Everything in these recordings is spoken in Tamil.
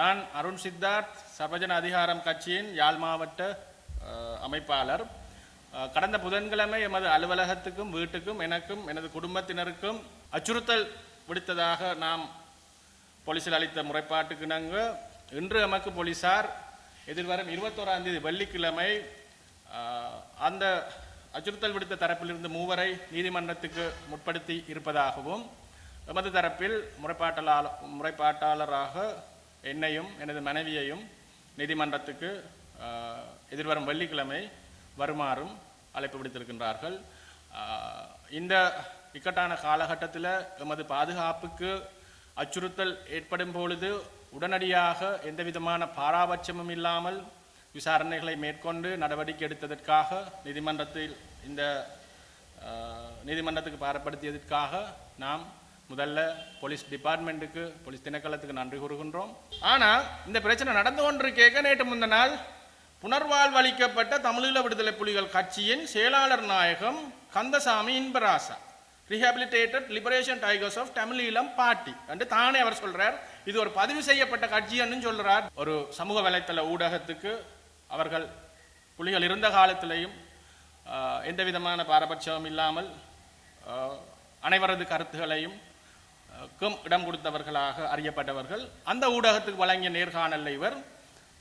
நான் அருண் சித்தார்த் சர்வஜன அதிகாரம் கட்சியின் யாழ் மாவட்ட அமைப்பாளர். கடந்த புதன்கிழமை எமது அலுவலகத்துக்கும் வீட்டுக்கும் எனக்கும் எனது குடும்பத்தினருக்கும் அச்சுறுத்தல் விடுத்ததாக நாம் போலீசில் அளித்த முறைப்பாட்டுக்கு நாங்கள் இன்று எமக்கு போலீசார் எதிர்வரும் இருபத்தோராம் தேதி வெள்ளிக்கிழமை அந்த அச்சுறுத்தல் விடுத்த தரப்பிலிருந்து மூவரை நீதிமன்றத்துக்கு முற்படுத்தி இருப்பதாகவும் எமது தரப்பில் முறைப்பாட்டலாளர் முறைப்பாட்டாளராக என்னையும் எனது மனைவியையும் நீதிமன்றத்துக்கு எதிர்வரும் வெள்ளிக்கிழமை வருமாறும் அழைப்பு விடுத்திருக்கின்றார்கள். இந்த இக்கட்டான காலகட்டத்தில் எமது பாதுகாப்புக்கு அச்சுறுத்தல் ஏற்படும் பொழுது உடனடியாக எந்த விதமான பாராபட்சமும் இல்லாமல் விசாரணைகளை மேற்கொண்டு நடவடிக்கை எடுத்ததற்காக நீதிமன்றத்தில் இந்த நீதிமன்றத்துக்கு பாரப்படுத்தியதற்காக நாம் முதல்ல போலீஸ் டிபார்ட்மெண்ட்டுக்கு போலீஸ் திணைக்களத்துக்கு நன்றி கூறுகின்றோம். ஆனால் இந்த பிரச்சனை நடந்து கொண்டிருக்கேக்க நேற்று முந்த நாள் புனர்வாழ்வளிக்கப்பட்ட தமிழீழ விடுதலை புலிகள் கட்சியின் செயலாளர் நாயகம் Kandasamy Inbarasa rehabilitated liberation tigers of Tamil Eelam party என்று தானே அவர் சொல்றார். இது ஒரு பதிவு செய்யப்பட்ட கட்சின்னு சொல்றார். ஒரு சமூக வலைத்தள ஊடகத்துக்கு அவர்கள் புலிகள் இருந்த காலத்திலையும் எந்த விதமான பாரபட்சமும் இல்லாமல் அனைவரது கருத்துகளையும் இடம் கொடுத்தவர்களாக அறியப்பட்டவர்கள் அந்த ஊடகத்துக்கு வழங்கிய நேர்காணலில் இவர்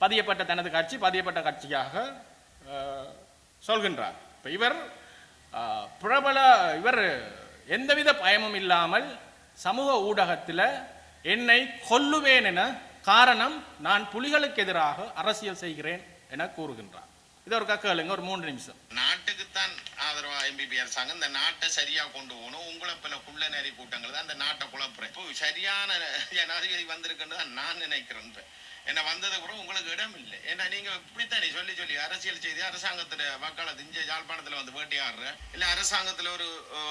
பதியப்பட்ட தனது கட்சி பதியப்பட்ட கட்சியாக சொல்கின்றார். இப்போ இவர் பிரபல இவர் எந்தவித பயமும் இல்லாமல் சமூக ஊடகத்தில் என்னை கொல்லுவேன் என காரணம் நான் புலிகளுக்கு எதிராக அரசியல் செய்கிறேன் என கூறுகின்றார். இது ஒரு கேளுங்க ஒரு மூன்று நிமிஷம். நாட்டுக்குத்தான் ஆதரவா எம்பிபி அரசாங்கம் இந்த நாட்டை சரியா கொண்டு போகணும். உங்களை பல குள்ள நெறி கூட்டங்கள் தான் இந்த நாட்டை குழப்புறேன். இப்போ சரியான ஜனாதிபதி வந்திருக்குன்னு தான் நான் நினைக்கிறேன். என்ன வந்தது கூட உங்களுக்கு இடம் இல்லை. ஏன்னா நீங்க இப்படித்தானே சொல்லி சொல்லி அரசியல் செய்தி அரசாங்கத்துல மக்களை திஞ்ச யாழ்ப்பாணத்துல வந்து வேட்டையாடுற இல்ல அரசாங்கத்துல ஒரு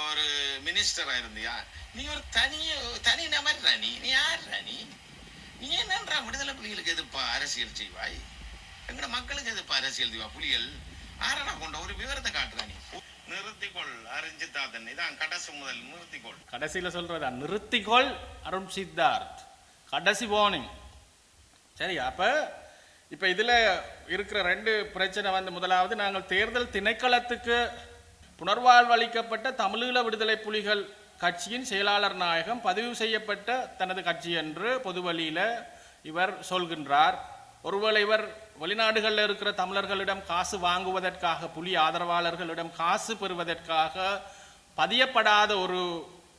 ஒரு மினிஸ்டரா இருந்தியா? நீ ஒரு தனி தனி நபர் ராணி நீ யார் ராணி நீ என்னன்றா விடுதலை புலிகளுக்கு எதிர்ப்பா அரசியல் செய்வாய்? எங்கட மக்களுக்கு எதிர்ப்பா அரசியல் செய்வா? புலிகள் ஆறடா கொண்ட ஒரு விவரத்தை காட்டுறா நீ. நிறுத்திக்கொள் அறிஞ்சு தாத்தன் இதான் கடைசி முதல் நிறுத்திக்கொள். கடைசியில் சொல்றதா நிறுத்திக்கொள் அருண் சித்தார்த் கடைசி வார்னிங் சரி அப்ப இப்ப இதுல இருக்கிற ரெண்டு பிரச்சனை வந்து முதலாவது நாங்கள் தேர்தல் திணைக்களத்துக்கு புனர்வாழ்வளிக்கப்பட்ட தமிழீழ விடுதலை புலிகள் கட்சியின் செயலாளர் நாயகம் பதிவு செய்யப்பட்ட தனது கட்சி என்று பொதுவழியில் இவர் சொல்கின்றார். ஒருவேளை இவர் வெளிநாடுகளில் இருக்கிற தமிழர்களிடம் காசு வாங்குவதற்காக புலி ஆதரவாளர்களிடம் காசு பெறுவதற்காக பதியப்படாத ஒரு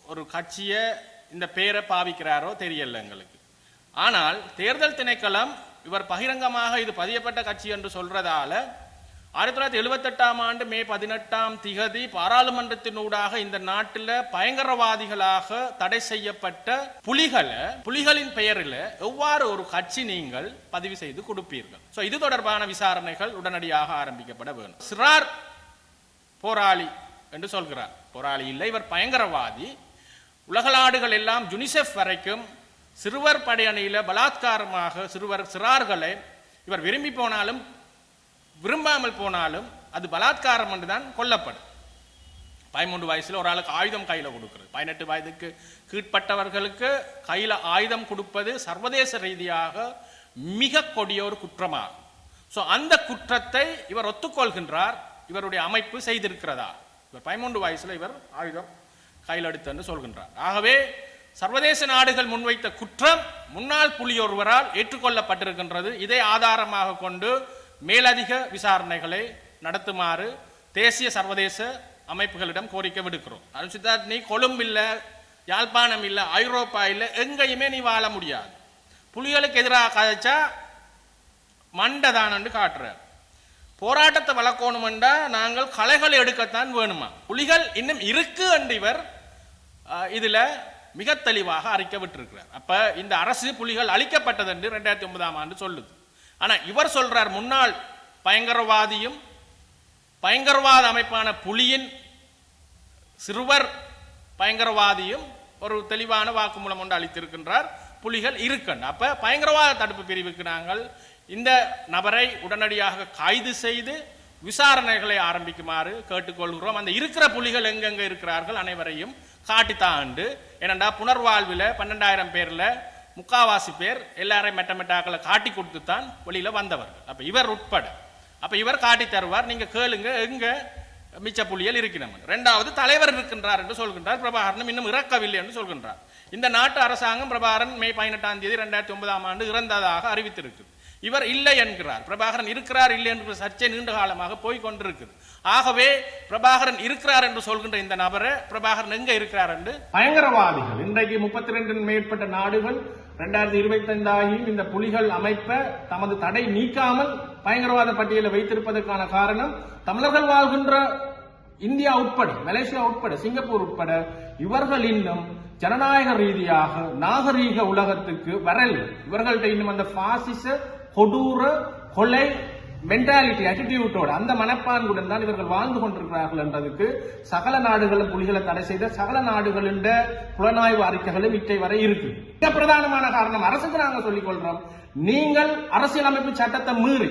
ஒரு கட்சியை இந்த பேரை பாவிக்கிறாரோ தெரியல எங்களுக்கு. ஆனால் தேர்தல் திணைக்களம் இவர் பகிரங்கமாக இது பதியப்பட்ட கட்சி என்று சொல்றதால ஆயிரத்தி தொள்ளாயிரத்தி எழுபத்தெட்டாம் ஆண்டு மே பதினெட்டாம் திகதி பாராளுமன்றத்தினூடாக இந்த நாட்டில் பயங்கரவாதிகளாக தடை செய்யப்பட்ட புலிகளை புலிகளின் பெயரில் எவ்வாறு ஒரு கட்சி நீங்கள் பதிவு செய்து கொடுப்பீர்கள்? ஸோ இது தொடர்பான விசாரணைகள் உடனடியாக ஆரம்பிக்கப்பட வேண்டும். சிறார் போராளி என்று சொல்கிறார். போராளி இல்லை இவர் பயங்கரவாதி. உலக நாடுகள் எல்லாம் யுனிசெஃப் வரைக்கும் சிறுவர் படையணியில் பலாத்காரமாக சிறுவர் சிறார்களை இவர் விரும்பி போனாலும் விரும்பாமல் போனாலும் அது பலாத்காரம் என்று தான் கொல்லப்படும். பதிமூன்று வயசுல ஒரு ஆளுக்கு ஆயுதம் கையில கொடுக்கிறது. பதினெட்டு வயதுக்கு கீழ்ப்பட்டவர்களுக்கு கையில ஆயுதம் கொடுப்பது சர்வதேச ரீதியாக மிக கொடிய ஒரு குற்றமாகும். ஸோ அந்த குற்றத்தை இவர் ஒத்துக்கொள்கின்றார். இவருடைய அமைப்பு செய்திருக்கிறதா? இவர் பதிமூன்று வயசுல இவர் ஆயுதம் கையில் எடுத்தன்னு சொல்கின்றார். ஆகவே சர்வதேச நாடுகள் முன்வைத்த குற்றம் முன்னாள் புலி ஒருவரால் ஏற்றுக்கொள்ளப்பட்டிருக்கின்றது. இதை ஆதாரமாக கொண்டு மேலதிக விசாரணைகளை நடத்துமாறு தேசிய சர்வதேச அமைப்புகளிடம் கோரிக்கை விடுக்கிறோம். அருண் சித்தார்த் நீ கொழும்பு யாழ்ப்பாணம் இல்லை ஐரோப்பா இல்லை எங்கேயுமே நீ வாழ முடியாது. புலிகளுக்கு எதிராக கதைச்சா மண்டதானன்னு காட்டுறார். போராட்டத்தை வளர்க்கணுமெண்டா நாங்கள் களைகளை எடுக்கத்தான் வேணுமா? புலிகள் இன்னும் இருக்கு என்று இவர் இதில் மிக தெளிவாக அறிக்கை விட்டிருக்கிறார். அப்போ இந்த அரசு புலிகள் அழிக்கப்பட்டது என்று ரெண்டாயிரத்தி ஒன்பதாம் ஆண்டு சொல்லுது. ஆனால் இவர் சொல்றார் முன்னாள் பயங்கரவாதியும் பயங்கரவாத அமைப்பான புலியின் சிறுவர் பயங்கரவாதியும் ஒரு தெளிவான வாக்குமூலம் ஒன்று அளித்திருக்கின்றார். புலிகள் இருக்கன். அப்ப பயங்கரவாத தடுப்பு பிரிவுக்கு நாங்கள் இந்த நபரை உடனடியாக கைது செய்து விசாரணைகளை ஆரம்பிக்குமாறு கேட்டுக்கொள்கிறோம். அந்த இருக்கிற புலிகள் எங்கெங்க இருக்கிறார்கள் அனைவரையும் காட்டித்தான் ஏனண்டா புனர்வாழ்வில் பன்னெண்டாயிரம் பேர்ல முக்காவாசி பேர் எல்லாரையும் மெட்ட மெட்டாக்களை காட்டி கொடுத்து தான் வெளியில் வந்தவர்கள் அப்ப இவர் உட்பட. அப்ப இவர் காட்டி தருவார். நீங்க கேளுங்க எங்க மிச்ச புள்ளியல் இருக்கிறோம் ரெண்டாவது தலைவர் இருக்கின்றார் என்று சொல்கின்றார். பிரபாகரனும் இன்னும் இறக்கவில்லை என்று சொல்கின்றார். இந்த நாட்டு அரசாங்கம் பிரபாகரன் மே பதினெட்டாம் தேதி ரெண்டாயிரத்தி ஒன்பதாம் ஆண்டு இறந்ததாக அறிவித்திருக்கு இவர் இல்லை என்கிறார். பிரபாகரன் இருக்கிறார் இல்லை என்கிற சர்ச்சை நீண்ட காலமாக போய் கொண்டிருக்குது. ஆகவே பிரபாகரன் இருக்கிறார் என்று சொல்கின்ற இந்த நபரை பிரபாகரன் எங்க இருக்கிறார் என்று பயங்கரவாதிகள். இன்றைக்கு முப்பத்தி ரெண்டு மேற்பட்ட நாடுகள் ரெண்டாயிரத்தி இருபத்தி ஐந்தாகியும் இந்த புலிகள் அமைப்ப தமது தடை நீக்காமல் பயங்கரவாத பட்டியலை வைத்திருப்பதற்கான காரணம் தமிழர்கள் வாழ்கின்ற இந்தியா உட்பட மலேசியா உட்பட சிங்கப்பூர் உட்பட இவர்கள் இன்னும் ஜனநாயக ரீதியாக நாகரீக உலகத்துக்கு வரல் இவர்கள்ட்ட இன்னும் அந்த பாசிச கொடூர கொலை மென்டாலிட்டி அட்டிடியூட்டோட அந்த மனப்பான்குடன் தான் இவர்கள் வாழ்ந்து கொண்டிருக்கிறார்கள் என்றதுக்கு சகல நாடுகளும் புலிகளை தடை செய்த சகல நாடுகளின் புலனாய்வு அறிக்கைகளும் இட்டை வரை இருக்கு. மிக பிரதானமான காரணம் அரசுக்கு நாங்கள் சொல்லிக் கொள்றோம் நீங்கள் அரசியலமைப்பு சட்டத்தை மீறி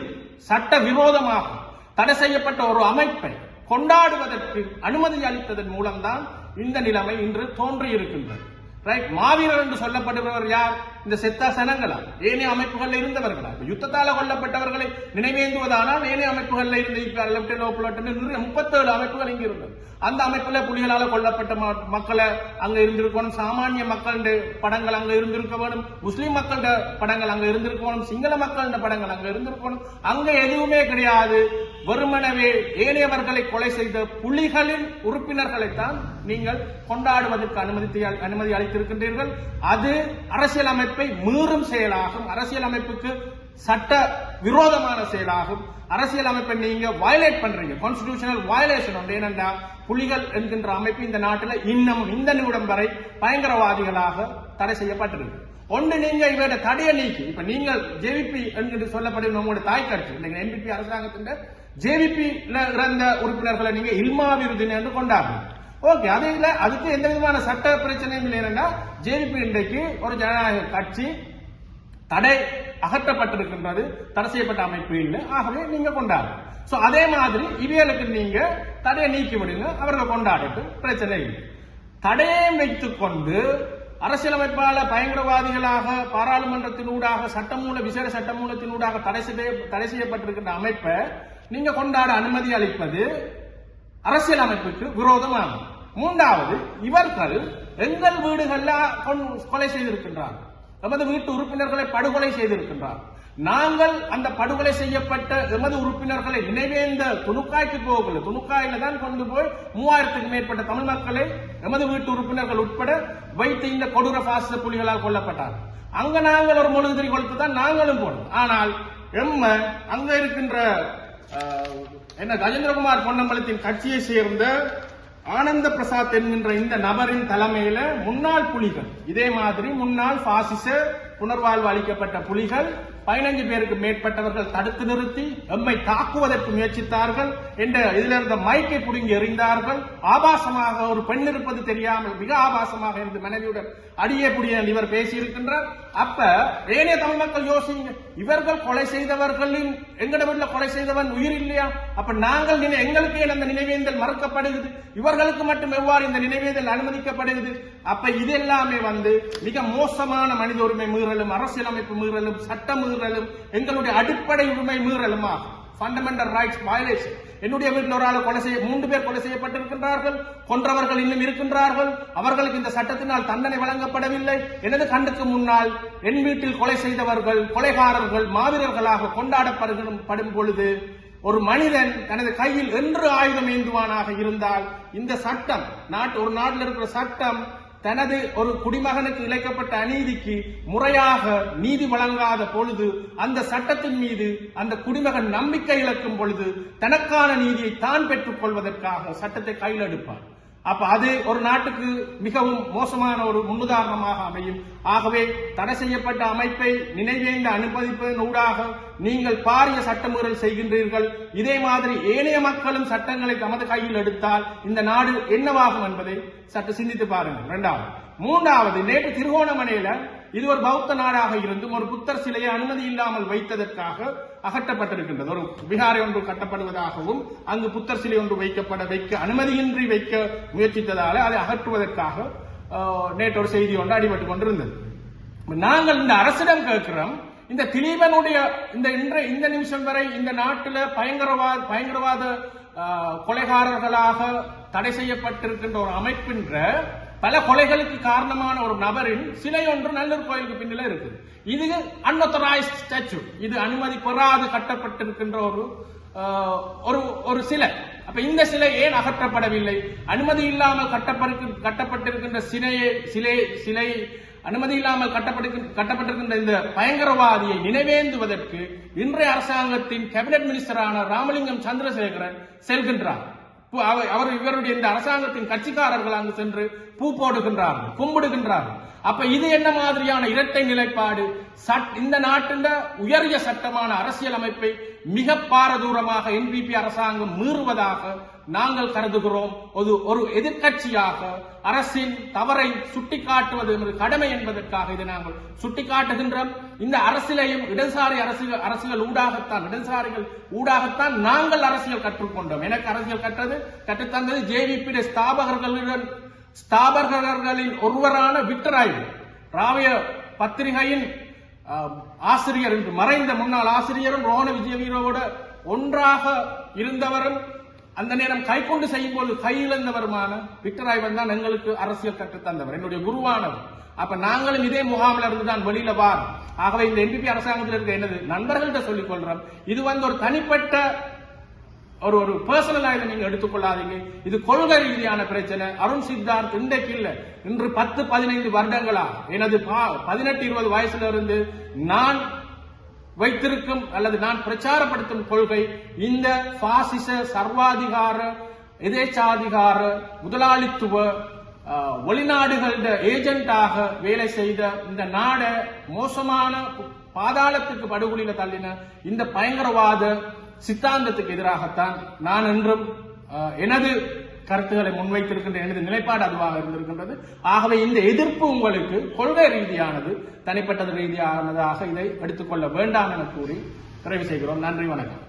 சட்ட விரோதமாக தடை செய்யப்பட்ட ஒரு அமைப்பை கொண்டாடுவதற்கு அனுமதி அளித்ததன் மூலம்தான் இந்த நிலைமை இன்று தோன்றி இருக்கின்றது ரைட் மாவீரர் என்று சொல்லப்படுபவர் யார்? இந்த செத்தா சனங்களா ஏனைய அமைப்புகள்ல இருந்தவர்களா? இப்ப யுத்தத்தால கொல்லப்பட்டவர்களை நினைவேந்துவதானால் ஏனைய அமைப்புகள்ல இருந்த இப்ப முப்பத்தேழு அமைப்புகள் இங்கு இருந்தது. அந்த அமைப்புல புலிகளால் கொல்லப்பட்ட ம- மக்களை அங்க இருந்திருக்கணும். சாமானிய மக்களுடைய படங்கள் அங்க இருந்திருக்க வேணும் முஸ்லீம் மக்களோட படங்கள் அங்க இருந்திருக்கணும் சிங்கள மக்களோட படங்கள் அங்க இருந்திருக்கணும் அங்க எதுவுமே கிடையாது. வெறுமனவே ஏனையவர்களை கொலை செய்த புலிகளின் உறுப்பினர்களைத்தான் நீங்கள் கொண்டாடுவதற்கு அனுமதி அனுமதி அளித்திருக்கின்றீர்கள். அது அரசியல் அமைப்பை மீறும் செயலாகும். அரசியல் அமைப்புக்கு சட்ட விரோதமான செயலாகும். அரசியல் அமைப்பை நீங்க வயலேட் பண்றீங்க. கான்ஸ்டிடியூஷனல் வயலேஷன் வந்து என்னென்னா புலிகள் என்கின்ற அமைப்பு இந்த நாட்டில் இன்னும் இந்த நிமிடம் வரை பயங்கரவாதிகளாக தடை செய்யப்பட்டிருக்கு. ஒன்று நீங்க இவரோட தடையை நீக்கி இப்ப நீங்கள் ஜேவிபி என்று சொல்லப்படும் நம்முடைய தாய் கட்சி இல்லைங்க என்பிபி அரசாங்கத்தின் ஜேவிபி இறந்த உறுப்பினர்களை நீங்க இல்மா விருதின் என்று கொண்டாடுறீங்க. ஓகே அது இல்ல அதுக்கு எந்த விதமான சட்ட பிரச்சனையும் இல்லை என்னன்னா ஜேவிபி இன்றைக்கு ஒரு ஜனநாயக கட்சி தடை அகற்றப்பட்டிருக்கின்றது தடை செய்யப்பட்ட அமைப்பு இல்லை. ஆகவே நீங்க கொண்டாடுங்க சோ அதே மாதிரி இவியலுக்கு நீங்க தடையை நீக்கி விடுங்க அவர்கள் கொண்டாடட்டும். பிரச்சனை இல்லை. தடையை வைத்துக் கொண்டு அரசியலமைப்பாளர் பயங்கரவாதிகளாக பாராளுமன்றத்தினூடாக சட்டமூல விசேட சட்டமூலத்தினூடாக தடை செய்ய தடை செய்யப்பட்டிருக்கின்ற அமைப்பை நீங்க கொண்டாட அனுமதி அளிப்பது அரசியல் அமைப்புக்கு விரோதமாகும். மூன்றாவது இவர்கள் எங்கள் வீடுகளில் கொலை செய்திருக்கின்றார்கள். எமது வீட்டு உறுப்பினர்களை படுகொலை செய்திருக்கின்றார். நாங்கள் அந்த படுகொலை செய்யப்பட்ட எமது உறுப்பினர்களை நினைவேந்த துணுக்காய்க்கு போகல துணுக்காயில தான் கொண்டு போய் மூவாயிரத்துக்கு மேற்பட்ட தமிழ் மக்களை எமது வீட்டு உறுப்பினர்கள் உட்பட வைத்து இந்த கொடூர பாசிச புலிகளால் கொல்லப்பட்டார். அங்க நாங்கள் ஒரு மொழுதிரி கொடுத்து தான் நாங்களும் போனோம். ஆனால் எம்ம அங்க இருக்கின்ற என்ன கஜேந்திரகுமார் பொன்னம்பலத்தின் கட்சியை சேர்ந்த ஆனந்த பிரசாத் என்கின்ற இந்த நபரின் தலைமையில முன்னாள் புலிகள் இதே மாதிரி முன்னாள் பாசிச புனர்வாழ்வு அளிக்கப்பட்ட புலிகள் பதினஞ்சு பேருக்கு மேற்பட்டவர்கள் தடுத்து நிறுத்தி எம்மை தாக்குவதற்கு முயற்சித்தார்கள் என்ற இதில் இருந்த மைக்கை புடுங்கி எறிந்தார்கள். ஆபாசமாக ஒரு பெண் இருப்பது தெரியாமல் மிக ஆபாசமாக இருந்த மனைவியுடன் அடியே புடிய இவர் பேசியிருக்கின்றார். அப்ப ஏனைய தமிழ் மக்கள் யோசிங்க இவர்கள் கொலை செய்தவர்களின் எங்கட வீட்டில் கொலை செய்தவன் உயிர் இல்லையா? அப்ப நாங்கள் நினை- எங்களுக்கு ஏன் அந்த நினைவேந்தல் மறுக்கப்படுகிறது? இவர்களுக்கு மட்டும் எவ்வாறு இந்த நினைவேந்தல் அனுமதிக்கப்படுகிறது? அப்ப இது எல்லாமே வந்து மிக மோசமான மனித உரிமை மீறலும் அரசியலமைப்பு மீறலும் சட்ட மீறலும் எங்களுடைய அடிப்படை உரிமை மீறலும் ஆகும். ஃபண்டமெண்டல் ரைட்ஸ் வயலேஷன் என்னுடைய வீட்டில் ஒரு ஆள் கொலை செய்ய மூன்று பேர் கொலை செய்யப்பட்டிருக்கின்றார்கள் கொன்றவர்கள் இன்னும் இருக்கின்றார்கள் அவர்களுக்கு இந்த சட்டத்தினால் தண்டனை வழங்கப்படவில்லை. எனது கண்ணுக்கு முன்னால் என் வீட்டில் கொலை செய்தவர்கள் கொலைகாரர்கள் மாவீரர்களாக கொண்டாடப்படும் பொழுது ஒரு மனிதன் தனது கையில் என்று ஆயுதம் ஏந்துவானாக இருந்தால் இந்த சட்டம் நாட்டு ஒரு நாட்டில் இருக்கிற சட்டம் தனது ஒரு குடிமகனுக்கு இழைக்கப்பட்ட அநீதிக்கு முறையாக நீதி வழங்காத பொழுது அந்த சட்டத்தின் மீது அந்த குடிமகன் நம்பிக்கை இழக்கும் பொழுது தனக்கான நீதியை தான் பெற்றுக் கொள்வதற்காக சட்டத்தை கையில் எடுப்பார் அப்ப அது ஒரு நாட்டுக்கு மிகவும் மோசமான ஒரு முன்னுதாரணமாக அமையும். ஆகவே தடை செய்யப்பட்ட அமைப்பை நினைவேந்த அனுமதிப்பதன் ஊடாக நீங்கள் பாரிய சட்டமீறல் செய்கின்றீர்கள். இதே மாதிரி ஏனைய மக்களும் சட்டங்களை தமது கையில் எடுத்தால் இந்த நாடு என்னவாகும் என்பதை சற்று சிந்தித்து பாருங்கள். இரண்டாவது மூன்றாவது நேற்று திருகோணமலையில இது ஒரு பௌத்த நாடாக இருந்தும் ஒரு புத்தர் சிலையை அனுமதி இல்லாமல் வைத்ததற்காக அகற்றப்பட்டிருக்கின்றது. ஒரு விகாரை ஒன்று கட்டப்படுவதாகவும் அங்கு புத்தர் சிலை ஒன்று வைக்கப்பட வைக்க அனுமதியின்றி வைக்க முயற்சித்ததால அதை அகற்றுவதற்காக நேற்று ஒரு செய்தி ஒன்று அடிபட்டு கொண்டிருந்தது. நாங்கள் இந்த அரசிடம் கேட்கிறோம் இந்த திலீபனுடைய இந்த இன்றை இந்த நிமிஷம் வரை இந்த நாட்டில் பயங்கரவாத பயங்கரவாத கொலைகாரர்களாக தடை செய்யப்பட்டிருக்கின்ற ஒரு அமைப்பின்ற பல கொலைகளுக்கு காரணமான ஒரு நபரின் சிலை ஒன்று நல்லூர் கோயிலுக்கு பின்னில இருக்குது. இது அன்அத்தரைஸ்ட் ஸ்டாச்சு இது அனுமதி பெறாது கட்டப்பட்டிருக்கின்ற ஒரு ஒரு ஒரு சிலை. அப்ப இந்த சிலை ஏன் அகற்றப்படவில்லை? அனுமதி இல்லாமல் கட்டப்பட்டு கட்டப்பட்டிருக்கின்ற சிலையை சிலை சிலை அனுமதி இல்லாமல் கட்டப்பட்டிருக்கின்ற இந்த பயங்கரவாதியை நினைவேந்துவதற்கு இன்றைய அரசாங்கத்தின் கேபினட் மினிஸ்டரான ராமலிங்கம் சந்திரசேகரன் செல்கின்றார். அவர் இவருடைய இந்த அரசாங்கத்தின் கட்சிக்காரர்கள் அங்கு சென்று பூ போடுகின்றார்கள் கும்பிடுகின்றார்கள். அப்ப இது என்ன மாதிரியான இரட்டை நிலைப்பாடு? சட்- இந்த நாட்டின் உயரிய சட்டமான அரசியல் அமைப்பை மிக பாரதூரமாக என்பிபி அரசாங்கம் மீறுவதாக நாங்கள் கருதுகிறோம். ஒரு ஒரு எதிர்க்கட்சியாக அரசின் தவறை சுட்டிக்காட்டுவது என்பது கடமை என்பதற்காக இதை நாங்கள் சுட்டிக்காட்டுகின்றோம். இந்த அரசியலையும் இடதுசாரி அரசியல் அரசியல் ஊடாகத்தான் இடதுசாரிகள் ஊடாகத்தான் நாங்கள் அரசியல் கற்றுக்கொண்டோம். எனக்கு அரசியல் கற்றது கற்றுத்தந்தது ஜேவிபி ஸ்தாபகர்களுடன் ஸ்தாபகர்களின் ஒருவரான விக்டராய்வு ராவிய பத்திரிகையின் ஆசிரியர் என்று மறைந்த முன்னாள் ஆசிரியரும் ரோஹண விஜயவீரோட ஒன்றாக இருந்தவரும் அந்த நேரம் கை கொண்டு செய்யும் போது கையிழந்தவருமான விக்டராய்வன் தான் எங்களுக்கு அரசியல் கற்று தந்தவர் என்னுடைய குருவானவர். அப்ப நாங்களும் இதே முகாமில் இருந்து தான் வெளியில வார் ஆகவே இந்த என்பிபி அரசாங்கத்தில் இருக்க என்னது? நண்பர்கள்ட்ட சொல்லிக் கொள்றோம். இது வந்து ஒரு தனிப்பட்ட ஒரு ஒரு பர்சனலா இதை நீங்க எடுத்துக்கொள்ளாதீங்க. இது கொள்கை ரீதியான பிரச்சனை. அருண் சித்தார்த் இன்றைக்கு இல்ல. இன்று பத்து பதினைந்து வருடங்களா? எனது பா- பதினெட்டு இருபது வயசுல இருந்து நான் வைத்திருக்கும் அல்லது நான் பிரச்சாரப்படுத்தும் கொள்கை இந்த பாசிச சர்வாதிகார எதேச்சாதிகார முதலாளித்துவ வெளிநாடுகளிட ஏஜென்டாக வேலை செய்த இந்த நாட மோசமான பாதாளத்துக்கு படுகொலியில தள்ளின இந்த பயங்கரவாத சித்தாந்தத்துக்கு எதிராகத்தான் நான் என்றும் எனது கருத்துக்களை முன்வைத்திருக்கின்ற எனது நிலைப்பாடு அதுவாக இருந்திருக்கின்றது. ஆகவே இந்த எதிர்ப்பு உங்களுக்கு கொள்கை ரீதியானது தனிப்பட்டது ரீதியானதாக இதை எடுத்துக்கொள்ள வேண்டாம் என கூறி நிறைவு செய்கிறோம். நன்றி வணக்கம்.